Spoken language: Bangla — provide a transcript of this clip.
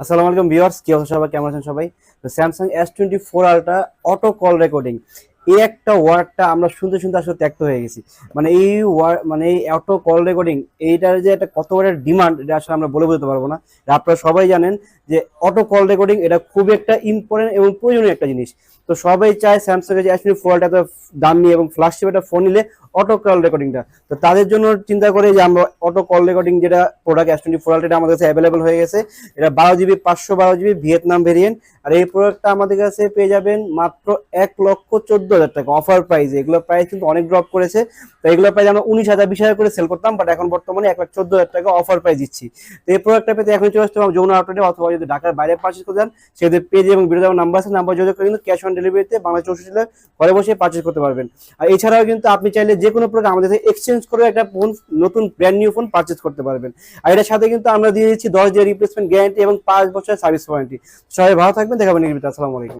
আসসালামু আলাইকুম ভিউয়ার্স, কি অবস্থা সবাই? কেমন আছেন সবাই? তো Samsung S twenty four ultra auto call recording এই একটা ওয়ার্ডটা আমরা শুনতে শুনতে আসলে ত্যাক্ত হয়ে গেছি। মানে এই ওয়ার্ড মানে এই অটো কল রেকর্ডিং এইটার যে একটা কত বড় ডিমান্ড এটা আসলে আমরা বলে বলতে পারব না। আপনারা সবাই জানেন যে অটো কল রেকর্ডিং এটা খুব একটা ইম্পর্টেন্ট এবং প্রয়োজনীয় একটা জিনিস। তো সবাই চায় স্যামসাং এর যে ফোর আলট্রা এত দামি এবং ফ্ল্যাগশিপ একটা ফোন নিলে অটো কল রেকর্ডিংটা তো তাদের জন্য চিন্তা করে যে আমরা অটো কল রেকর্ডিং যেটা product S twenty four ultra আমাদের কাছে অ্যাভেলেবল হয়ে গেছে, এটা বারো জিবি পাঁচশো বারো জিবি ভিয়েতনাম ভেরিয়েন্ট আর এই প্রোডাক্টটা আমাদের কাছে পেয়ে যাবেন মাত্র এক লক্ষ চোদ্দ হাজার টাকা। অফার প্রাইস এগুলো প্রাইস কিন্তু অনেক ড্রপ করেছে। তো এগুলো প্রাইস আমরা উনিশ হাজার, বিশ হাজার করে সেল করতাম বাট এখন বর্তমানে এক লাখ চোদ্দ হাজার টাকা অফার প্রাইস দিচ্ছি। তো এই প্রোডাক্টটা পেতে এখন চলে আসতে যমুনা আউটলেটে অথবা যদি ঢাকার বাইরে পার্চেস করতে চান সেদের পেজ এবং ভিডিও নাম্বার আছে নাম্বার যোগাযোগ করে কিন্তু ক্যাশ অন ডেলিভারিতে বাংলা চৌষট্টি জেলায় ঘরে বসে পার্চেস করতে পারবেন। আর এছাড়াও কিন্তু আপনি চাইলে যে কোনো প্রোডাক্ট আমাদের থেকে এক্সচেঞ্জ করে একটা ফোন নতুন ব্র্যান্ড নিউ ফোন পার্চেস করতে পারবেন। আর এটার সাথে কিন্তু আমরা দিয়ে দিচ্ছি দশ দিনের রিপ্লেসমেন্ট গ্যারান্টি এবং পাঁচ বছরের সার্ভিস ওয়ারেন্টি সবাই ভালো থাকবেন দেখাবেন আসসালামু আলাইকুম।